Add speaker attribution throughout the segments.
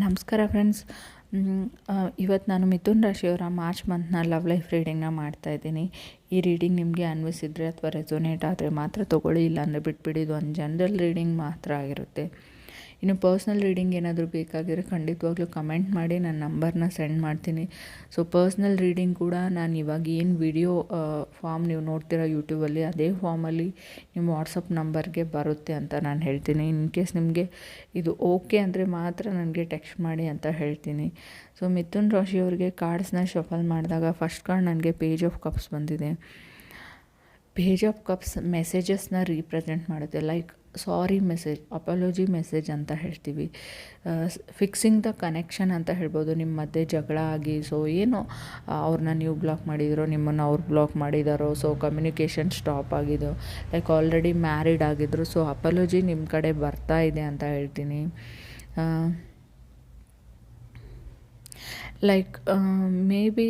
Speaker 1: ನಮಸ್ಕಾರ ಫ್ರೆಂಡ್ಸ್ ಇವತ್ತು ನಾನು ಮಿಥುನ್ ರಾಶಿಯವರ ಮಾರ್ಚ್ ಮಂತ್ನ ಲವ್ ಲೈಫ್ ರೀಡಿಂಗ್ನ ಮಾಡ್ತಾಯಿದ್ದೀನಿ ಈ ರೀಡಿಂಗ್ ನಿಮಗೆ ಅನ್ವಯಿಸಿದರೆ ಅಥವಾ ರೆಸೊನೇಟ್ ಆದರೆ ಮಾತ್ರ ತೊಗೊಳ್ಳಿ, ಇಲ್ಲಾಂದರೆ ಬಿಟ್ಬಿಡಿ. ಇದು ಒಂದು ಜನರಲ್ ರೀಡಿಂಗ್ ಮಾತ್ರ ಆಗಿರುತ್ತೆ. ಇನ್ನು ಪರ್ಸ್ನಲ್ ರೀಡಿಂಗ್ ಏನಾದರೂ ಬೇಕಾಗಿದ್ರೆ ಖಂಡಿತವಾಗ್ಲೂ ಕಮೆಂಟ್ ಮಾಡಿ ನನ್ನ ನಂಬರ್ನ ಸೆಂಡ್ ಮಾಡ್ತೀನಿ. ಸೊ, ಪರ್ಸ್ನಲ್ ರೀಡಿಂಗ್ ಕೂಡ ನಾನು ಇವಾಗ ಏನು ವಿಡಿಯೋ ಫಾರ್ಮ್ ನೀವು ನೋಡ್ತೀರಾ ಯೂಟ್ಯೂಬಲ್ಲಿ ಅದೇ ಫಾರ್ಮಲ್ಲಿ ನಿಮ್ಮ ವಾಟ್ಸಪ್ ನಂಬರ್ಗೆ ಬರುತ್ತೆ ಅಂತ ನಾನು ಹೇಳ್ತೀನಿ. ಇನ್ ಕೇಸ್ ನಿಮಗೆ ಇದು ಓಕೆ ಅಂದರೆ ಮಾತ್ರ ನನಗೆ ಟೆಕ್ಸ್ಟ್ ಮಾಡಿ ಅಂತ ಹೇಳ್ತೀನಿ. ಸೊ, ಮಿಥುನ್ ರಾಶಿಯವ್ರಿಗೆ ಕಾರ್ಡ್ಸ್ನ ಶಫಲ್ ಮಾಡಿದಾಗ ಫಸ್ಟ್ ಕಾರ್ಡ್ ನನಗೆ ಪೇಜ್ ಆಫ್ ಕಪ್ಸ್ ಬಂದಿದೆ. ಪೇಜ್ ಆಫ್ ಕಪ್ಸ್ ಮೆಸೇಜಸ್ನ ರೀಪ್ರೆಸೆಂಟ್ ಮಾಡುತ್ತೆ. Like sorry message, apology message ಅಂತ ಹೇಳ್ತೀವಿ. ಫಿಕ್ಸಿಂಗ್ ದ ಕನೆಕ್ಷನ್ ಅಂತ ಹೇಳ್ಬೋದು. ನಿಮ್ಮ ಮಧ್ಯೆ ಜಗಳ ಆಗಿ ಸೊ ಏನು ಅವ್ರನ್ನ ನೀವು ಬ್ಲಾಕ್ ಮಾಡಿದಿರೋ, ನಿಮ್ಮನ್ನು ಅವ್ರು ಬ್ಲಾಕ್ ಮಾಡಿದಾರೋ ಸೊ ಕಮ್ಯುನಿಕೇಷನ್ ಸ್ಟಾಪ್ ಆಗಿದೋ ಲೈಕ್ ಆಲ್ರೆಡಿ ಮ್ಯಾರಿಡ್ ಆಗಿದ್ರು ಸೊ ಅಪಾಲಜಿ ನಿಮ್ಮ ಕಡೆ ಬರ್ತಾ ಇದೆ ಅಂತ ಹೇಳ್ತೀನಿ. ಲೈಕ್ ಮೇ ಬಿ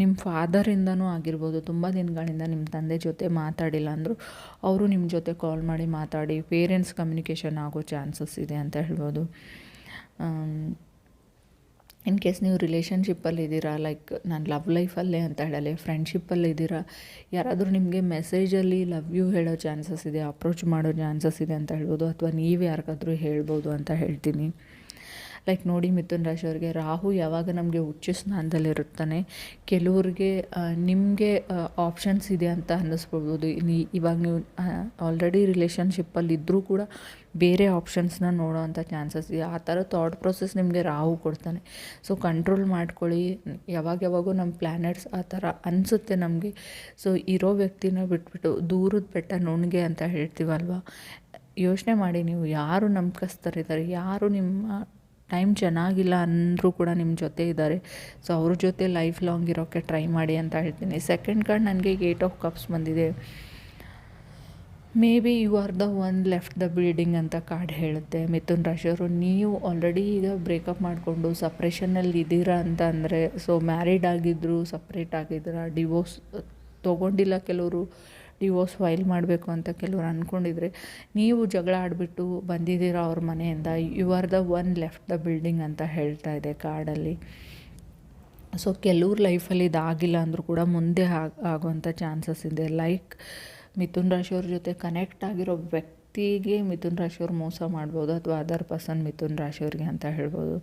Speaker 1: ನಿಮ್ಮ ಫಾದರಿಂದನೂ ಆಗಿರ್ಬೋದು, ತುಂಬ ದಿನಗಳಿಂದ ನಿಮ್ಮ ತಂದೆ ಜೊತೆ ಮಾತಾಡಿಲ್ಲ ಅಂದರೂ, ಅವರು ನಿಮ್ಮ ಜೊತೆ ಕಾಲ್ ಮಾಡಿ ಮಾತಾಡಿ ಪೇರೆಂಟ್ಸ್ ಕಮ್ಯುನಿಕೇಷನ್ ಆಗೋ ಚಾನ್ಸಸ್ ಇದೆ ಅಂತ ಹೇಳ್ಬೋದು. ಇನ್ ಕೇಸ್ ನೀವು ರಿಲೇಷನ್ಶಿಪ್ಪಲ್ಲಿ ಇದ್ದೀರಾ ಲೈಕ್ ನಾನು ಲವ್ ಲೈಫಲ್ಲೇ ಅಂತ ಹೇಳಲಿ ಫ್ರೆಂಡ್ಶಿಪ್ಪಲ್ಲಿ ಇದ್ದೀರಾ, ಯಾರಾದರೂ ನಿಮಗೆ ಮೆಸೇಜಲ್ಲಿ ಲವ್ ಯು ಹೇಳೋ ಚಾನ್ಸಸ್ ಇದೆ ಅಪ್ರೋಚ್ ಮಾಡೋ ಚಾನ್ಸಸ್ ಇದೆ ಅಂತ ಹೇಳ್ಬೋದು, ಅಥವಾ ನೀವು ಯಾರಿಗಾದರೂ ಹೇಳ್ಬೋದು ಅಂತ ಹೇಳ್ತೀನಿ. ಲೈಕ್ ನೋಡಿ ಮಿಥುನ್ ರಾಶಿಯವ್ರಿಗೆ ರಾಹು ಯಾವಾಗ ನಮಗೆ ಉಚ್ಚ ಸ್ನಾನದಲ್ಲಿರುತ್ತಾನೆ ಕೆಲವ್ರಿಗೆ ನಿಮಗೆ ಆಪ್ಷನ್ಸ್ ಇದೆ ಅಂತ ಅನ್ನಿಸ್ಬೋದು. ಇವಾಗ ನೀವು ಆಲ್ರೆಡಿ ರಿಲೇಷನ್ಶಿಪ್ಪಲ್ಲಿ ಇದ್ದರೂ ಕೂಡ ಬೇರೆ ಆಪ್ಷನ್ಸ್ನ ನೋಡೋ ಅಂಥ ಚಾನ್ಸಸ್ ಇದೆ. ಆ ಥರ ಥಾಟ್ ಪ್ರೊಸೆಸ್ ನಿಮಗೆ ರಾಹು ಕೊಡ್ತಾನೆ. ಸೊ ಕಂಟ್ರೋಲ್ ಮಾಡ್ಕೊಳ್ಳಿ. ಯಾವಾಗ ಯಾವಾಗೂ ನಮ್ಮ ಪ್ಲ್ಯಾನೆಟ್ಸ್ ಆ ಥರ ಅನಿಸುತ್ತೆ ನಮಗೆ. ಸೊ ಇರೋ ವ್ಯಕ್ತಿನ ಬಿಟ್ಬಿಟ್ಟು ದೂರದ ಬೆಟ್ಟ ನುಣ್ಗೆ ಅಂತ ಹೇಳ್ತೀವಲ್ವ? ಯೋಚನೆ ಮಾಡಿ ನೀವು ಯಾರು ನಂಬಿಕಸ್ತರಿದ್ದಾರೆ ಯಾರು ನಿಮ್ಮ ಟೈಮ್ ಚೆನ್ನಾಗಿಲ್ಲ ಅಂದರೂ ಕೂಡ ನಿಮ್ಮ ಜೊತೆ ಇದ್ದಾರೆ ಸೊ ಅವ್ರ ಜೊತೆ ಲೈಫ್ ಲಾಂಗ್ ಇರೋಕ್ಕೆ ಟ್ರೈ ಮಾಡಿ ಅಂತ ಹೇಳ್ತೀನಿ. ಸೆಕೆಂಡ್ ಕಾರ್ಡ್ ನನಗೆ ಏಟ್ ಆಫ್ ಕಪ್ಸ್ ಬಂದಿದೆ. Maybe you are the one left the building ಅಂತ ಕಾರ್ಡ್ ಹೇಳುತ್ತೆ. ಮಿಥುನ್ ರಾಶಿಯವರು, ನೀವು ಆಲ್ರೆಡಿ ಈಗ ಬ್ರೇಕಪ್ ಮಾಡಿಕೊಂಡು ಸಪ್ರೇಷನಲ್ಲಿ ಇದ್ದೀರಾ ಅಂತ ಅಂದರೆ ಸೊ ಮ್ಯಾರಿಡ್ ಆಗಿದ್ದರು ಸಪ್ರೇಟ್ ಆಗಿದ್ದೀರಾ ಡಿವೋರ್ಸ್ ತೊಗೊಂಡಿಲ್ಲ ಕೆಲವರು ಡಿವೋರ್ಸ್ ಫೈಲ್ ಮಾಡಬೇಕು ಅಂತ ಕೆಲವರು ಅಂದ್ಕೊಂಡಿದ್ರೆ ನೀವು ಜಗಳ ಆಡಿಬಿಟ್ಟು ಬಂದಿದ್ದೀರಾ ಅವ್ರ ಮನೆಯಿಂದ you are the one left the building ಅಂತ ಹೇಳ್ತಾ ಇದೆ ಕಾರ್ಡಲ್ಲಿ ಸೊ ಕೆಲವ್ರ ಲೈಫಲ್ಲಿ ಇದಾಗಿಲ್ಲ ಅಂದರೂ ಕೂಡ ಮುಂದೆ ಆಗುವಂಥ ಚಾನ್ಸಸ್ ಇದೆ. ಲೈಕ್ ಮಿಥುನ್ ರಾಶಿಯವ್ರ ಜೊತೆ ಕನೆಕ್ಟ್ ಆಗಿರೋ ವ್ಯಕ್ತಿಗೆ ಮಿಥುನ್ ರಾಶಿಯವ್ರು ಮೋಸ ಮಾಡ್ಬೋದು ಅಥವಾ ಅದರ್ ಪರ್ಸನ್ ಮಿಥುನ್ ರಾಶಿಯವ್ರಿಗೆ ಅಂತ ಹೇಳ್ಬೋದು.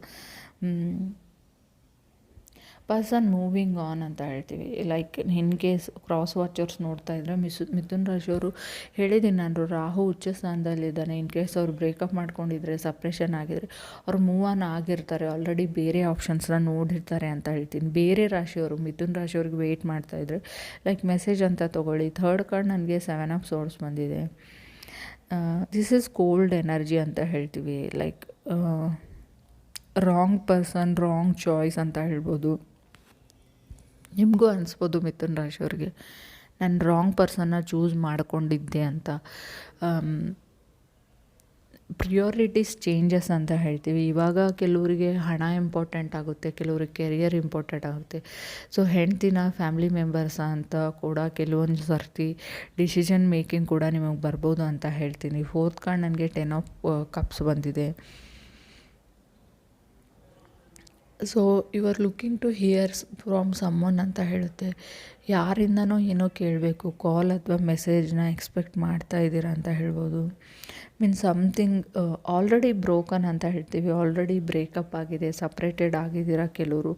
Speaker 1: ಪರ್ಸನ್ ಮೂವಿಂಗ್ ಆನ್ ಅಂತ ಹೇಳ್ತೀವಿ. Like in case cross watchers ನೋಡ್ತಾ ಇದ್ರೆ ಮಿಸ್, ಮಿಥುನ್ ರಾಶಿಯವರು ಹೇಳಿದ್ದೀನಿ ನಾನು, ರಾಹು ಉಚ್ಚ ಸ್ಥಾನದಲ್ಲಿದ್ದಾನೆ ಇನ್ ಕೇಸ್ ಅವ್ರು ಬ್ರೇಕಪ್ ಮಾಡ್ಕೊಂಡಿದ್ರೆ ಸಪ್ರೇಷನ್ ಆಗಿದ್ರೆ ಅವ್ರು ಮೂವ್ ಆನ್ ಆಗಿರ್ತಾರೆ. ಆಲ್ರೆಡಿ ಬೇರೆ ಆಪ್ಷನ್ಸ್ನ ನೋಡಿರ್ತಾರೆ ಅಂತ ಹೇಳ್ತೀನಿ. ಬೇರೆ ರಾಶಿಯವರು ಮಿಥುನ್ ರಾಶಿಯವ್ರಿಗೆ ವೆಯ್ಟ್ ಮಾಡ್ತಾಯಿದ್ರೆ ಲೈಕ್ ಮೆಸೇಜ್ ಅಂತ ತೊಗೊಳ್ಳಿ. ಥರ್ಡ್ ಕಾರ್ಡ್ ನನಗೆ ಸೆವೆನ್ ಆಫ್ ಸೋರ್ಸ್ ಬಂದಿದೆ. ದಿಸ್ ಇಸ್ ಕೋಲ್ಡ್ ಎನರ್ಜಿ ಅಂತ ಹೇಳ್ತೀವಿ. Like wrong person wrong choice ಅಂತ ಹೇಳ್ಬೋದು. ನಿಮಗೂ ಅನಿಸ್ಬೋದು ಮಿಥುನ್ ರಾಶಿಯವ್ರಿಗೆ ನಾನು ರಾಂಗ್ ಪರ್ಸನ್ನ ಚೂಸ್ ಮಾಡಿಕೊಂಡಿದ್ದೆ ಅಂತ. ಪ್ರಿಯೋರಿಟೀಸ್ ಚೇಂಜಸ್ ಅಂತ ಹೇಳ್ತೀವಿ. ಇವಾಗ ಕೆಲವರಿಗೆ ಹಣ ಇಂಪಾರ್ಟೆಂಟ್ ಆಗುತ್ತೆ, ಕೆಲವ್ರಿಗೆ ಕೆರಿಯರ್ ಇಂಪಾರ್ಟೆಂಟ್ ಆಗುತ್ತೆ. ಸೊ ಹೆಂಡ್ತಿನ ಫ್ಯಾಮಿಲಿ ಮೆಂಬರ್ಸ್ ಅಂತ ಕೂಡ ಕೆಲವೊಂದು ಸರ್ತಿ ಡಿಸಿಷನ್ ಮೇಕಿಂಗ್ ಕೂಡ ನಿಮಗೆ ಬರ್ಬೋದು ಅಂತ ಹೇಳ್ತೀನಿ. ಫೋರ್ತ್ ಕಾರ್ಡ್ ನನಗೆ ಟೆನ್ ಆಫ್ ಕಪ್ಸ್ ಬಂದಿದೆ. So you are looking to hears from someone ಅಂತ ಹೇಳುತ್ತೆ. ಯಾರಿಂದನೋ ಏನೋ ಕೇಳಬೇಕು ಕಾಲ್ ಅಥವಾ ಮೆಸೇಜ್ನ ಎಕ್ಸ್ಪೆಕ್ಟ್ ಮಾಡ್ತಾ ಇದ್ದೀರಾ ಅಂತ ಹೇಳ್ಬೋದು. ಮೀನ್ ಸಮಥಿಂಗ್ ಆಲ್ರೆಡಿ ಬ್ರೋಕನ್ ಅಂತ ಹೇಳ್ತೀವಿ. ಆಲ್ರೆಡಿ ಬ್ರೇಕಪ್ ಆಗಿದೆ ಸಪ್ರೇಟೆಡ್ ಆಗಿದ್ದೀರಾ ಕೆಲವರು.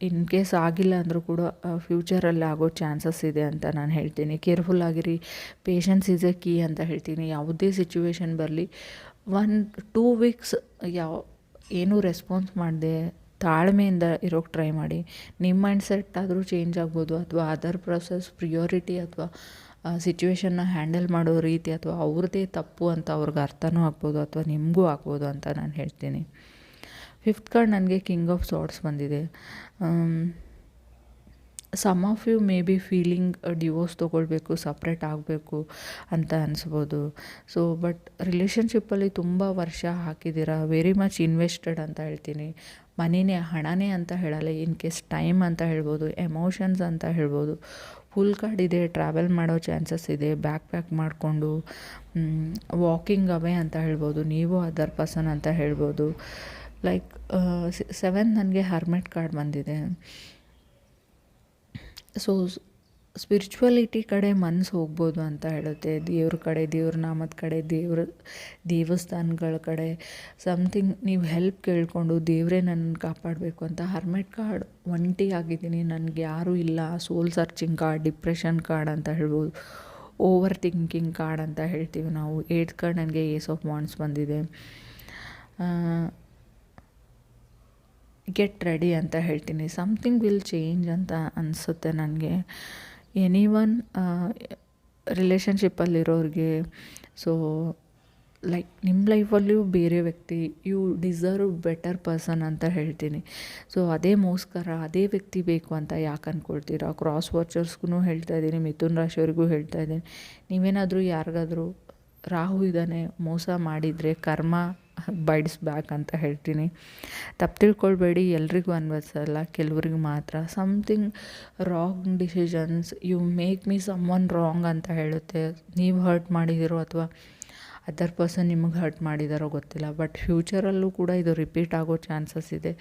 Speaker 1: ಇನ್ ಕೇಸ್ ಆಗಿಲ್ಲ ಅಂದರೂ ಕೂಡ ಫ್ಯೂಚರಲ್ಲಿ ಆಗೋ ಚಾನ್ಸಸ್ ಇದೆ ಅಂತ ನಾನು ಹೇಳ್ತೀನಿ. ಕೇರ್ಫುಲ್ ಆಗಿರಿ. ಪೇಷನ್ಸ್ ಇಸ್ ಎ ಕೀ ಅಂತ ಹೇಳ್ತೀನಿ. ಯಾವುದೇ ಸಿಚುವೇಶನ್ ಬರಲಿ ಒನ್ ಟೂ ವೀಕ್ಸ್ ಯಾವ, ಏನೂ ರೆಸ್ಪಾನ್ಸ್ ಮಾಡಿದೆ ತಾಳ್ಮೆಯಿಂದ ಇರೋಕ್ಕೆ ಟ್ರೈ ಮಾಡಿ. ನಿಮ್ಮ ಮೈಂಡ್ ಸೆಟ್ ಆದರೂ ಚೇಂಜ್ ಆಗ್ಬೋದು, ಅಥವಾ ಅದರ್ ಪ್ರೊಸೆಸ್ ಪ್ರಿಯೋರಿಟಿ ಅಥವಾ ಸಿಚುವೇಶನ್ನ ಹ್ಯಾಂಡಲ್ ಮಾಡೋ ರೀತಿ ಅಥವಾ ಅವ್ರದ್ದೇ ತಪ್ಪು ಅಂತ ಅವ್ರಿಗೆ ಅರ್ಥನೂ ಆಗ್ಬೋದು, ಅಥವಾ ನಿಮಗೂ ಆಗ್ಬೋದು ಅಂತ ನಾನು ಹೇಳ್ತೀನಿ. ಫಿಫ್ತ್ ಕಾರ್ಡ್ ನನಗೆ ಕಿಂಗ್ ಆಫ್ ಸಾಟ್ಸ್ ಬಂದಿದೆ. Some of you may be feeling divorce ತೊಗೊಳ್ಬೇಕು ಸಪ್ರೇಟ್ ಆಗಬೇಕು ಅಂತ ಅನಿಸ್ಬೋದು. ಸೊ ಬಟ್ ರಿಲೇಷನ್ಶಿಪ್ಪಲ್ಲಿ ತುಂಬ ವರ್ಷ ಹಾಕಿದ್ದೀರಾ? ವೆರಿ ಮಚ್ ಇನ್ವೆಸ್ಟೆಡ್ ಅಂತ ಹೇಳ್ತೀನಿ. ಮನಿನೇ, ಹಣನೇ ಅಂತ ಹೇಳಲ್ಲ. ಇನ್ ಕೇಸ್ ಟೈಮ್ ಅಂತ ಹೇಳ್ಬೋದು, ಎಮೋಷನ್ಸ್ ಅಂತ ಹೇಳ್ಬೋದು, ಫುಲ್ ಕಾರ್ಡ್ ಇದೆ, ಟ್ರಾವೆಲ್ ಮಾಡೋ ಚಾನ್ಸಸ್ ಇದೆ, ಬ್ಯಾಕ್ ಪ್ಯಾಕ್ ಮಾಡಿಕೊಂಡು ವಾಕಿಂಗ್ ಅವೇ ಅಂತ ಹೇಳ್ಬೋದು, ನೀವು ಅದರ್ ಪರ್ಸನ್ ಅಂತ ಹೇಳ್ಬೋದು. ಲೈಕ್ ಸೆವೆನ್ ನನಗೆ ಹರ್ಮೆಟ್ ಕಾರ್ಡ್ ಬಂದಿದೆ. ಸೊ ಸ್ಪಿರಿಚುವಲಿಟಿ ಕಡೆ ಮನಸ್ಸು ಹೋಗ್ಬೋದು ಅಂತ ಹೇಳುತ್ತೆ. ದೇವ್ರ ಕಡೆ, ದೇವ್ರ ನಾಮದ ಕಡೆ, ದೇವ್ರ ದೇವಸ್ಥಾನಗಳ ಕಡೆ ಸಮಥಿಂಗ್ ನೀವು ಹೆಲ್ಪ್ ಕೇಳಿಕೊಂಡು ದೇವರೇ ನನ್ನ ಕಾಪಾಡಬೇಕು ಅಂತ ಹರ್ಮೆಟ್ ಕಾರ್ಡ್ ಒಂಟಿ ಆಗಿದ್ದೀನಿ. ನನಗೆ ಯಾರೂ ಇಲ್ಲ. Soul searching card depression card ಅಂತ ಹೇಳ್ಬೋದು. ಓವರ್ ಥಿಂಕಿಂಗ್ ಕಾರ್ಡ್ ಅಂತ ಹೇಳ್ತೀವಿ ನಾವು. ಏಟ್ ಕಾರ್ಡ್ ನನಗೆ ಏಸ್ ಆಫ್ ವಾಂಡ್ಸ್ ಬಂದಿದೆ. ಗೆಟ್ ರೆಡಿ ಅಂತ ಹೇಳ್ತೀನಿ. ಸಮಥಿಂಗ್ ವಿಲ್ ಚೇಂಜ್ ಅಂತ ಅನಿಸುತ್ತೆ ನನಗೆ. ಎನಿ ಒನ್ ರಿಲೇಷನ್ಶಿಪ್ಪಲ್ಲಿರೋರಿಗೆ ಸೊ ಲೈಕ್ ನಿಮ್ಮ ಲೈಫಲ್ಲಿಯೂ ಬೇರೆ ವ್ಯಕ್ತಿ ಯು ಡಿಸರ್ವ್ ಬೆಟರ್ ಪರ್ಸನ್ ಅಂತ ಹೇಳ್ತೀನಿ. ಸೊ ಅದೇ ಮೋಸ್ಕರ, ಅದೇ ವ್ಯಕ್ತಿ ಬೇಕು ಅಂತ ಯಾಕೆ ಅಂದ್ಕೊಳ್ತೀರಾ ಕ್ರಾಸ್ ವಾಚರ್ಸ್ಗೂ ಹೇಳ್ತಾ ಇದ್ದೀನಿ, ಮಿಥುನ್ ರಾಶಿಯವ್ರಿಗೂ ಹೇಳ್ತಾ ಇದ್ದೀನಿ. ನೀವೇನಾದರೂ ಯಾರಿಗಾದರೂ ರಾಹು ಇದ್ದಾನೆ, ಮೋಸ ಮಾಡಿದರೆ, ಕರ್ಮ ಬೈಡ್ಸ್ ಬ್ಯಾಕ್ ಅಂತ ಹೇಳ್ತೀನಿ. ತಪ್ಪು ತಿಳ್ಕೊಳ್ಬೇಡಿ, ಎಲ್ರಿಗೂ ಅನ್ವಯಿಸಲ್ಲ, ಕೆಲವ್ರಿಗೆ ಮಾತ್ರ. Something wrong decisions you make me some one wrong ಅಂತ ಹೇಳುತ್ತೆ. ನೀವು ಹರ್ಟ್ ಮಾಡಿದಿರೋ ಅಥವಾ ಅದರ್ ಪರ್ಸನ್ ನಿಮಗೆ ಹರ್ಟ್ ಮಾಡಿದಾರೋ ಗೊತ್ತಿಲ್ಲ ಬಟ್ ಫ್ಯೂಚರಲ್ಲೂ ಕೂಡ ಇದು ರಿಪೀಟ್ ಆಗೋ ಚಾನ್ಸಸ್ ಇದೆ.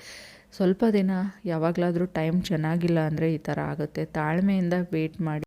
Speaker 1: ಸ್ವಲ್ಪ ದಿನ ಯಾವಾಗಲಾದರೂ ಟೈಮ್ ಚೆನ್ನಾಗಿಲ್ಲ ಅಂದರೆ ಈ ಥರ ಆಗುತ್ತೆ. ತಾಳ್ಮೆಯಿಂದ ವೇಟ್ ಮಾಡಿ.